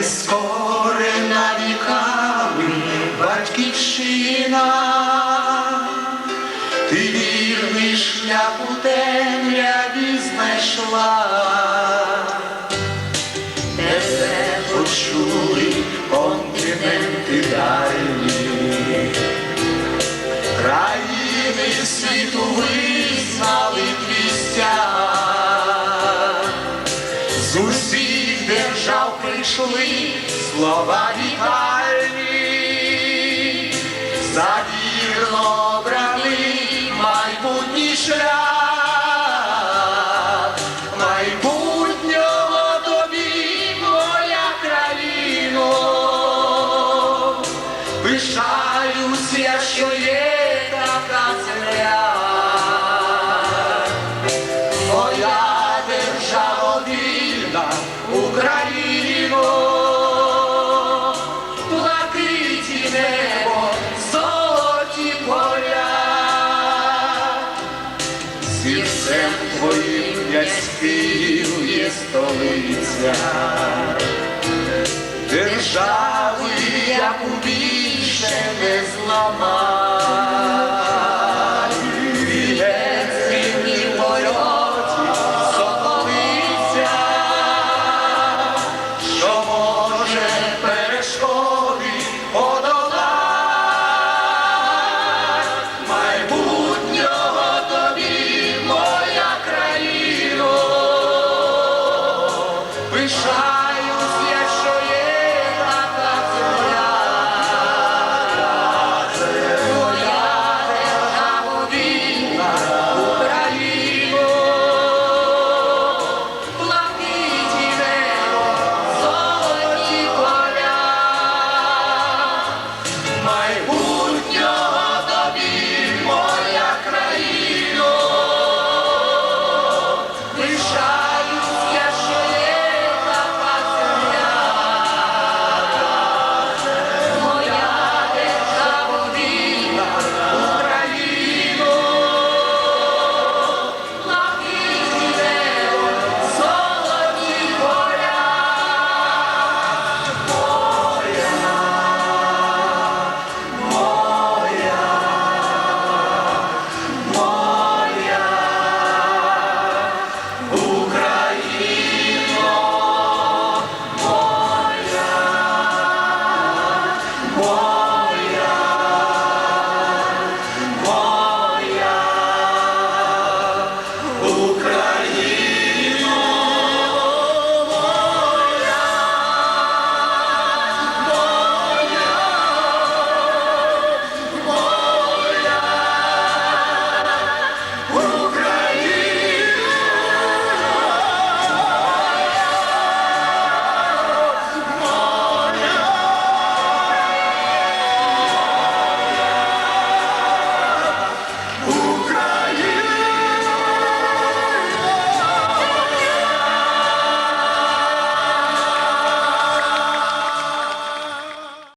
нескорена віками батьківщина, ти вірний шлях у темряві знайшла, тебе почули континенти дальні. Країни світу держав прийшли слова вітальні, за вірно обраний майбутній шлях, майбутнього тобі, моя країно. Пишаюся, що є серцем твоїм князь Київ є столиця держави, яку більше не зламати.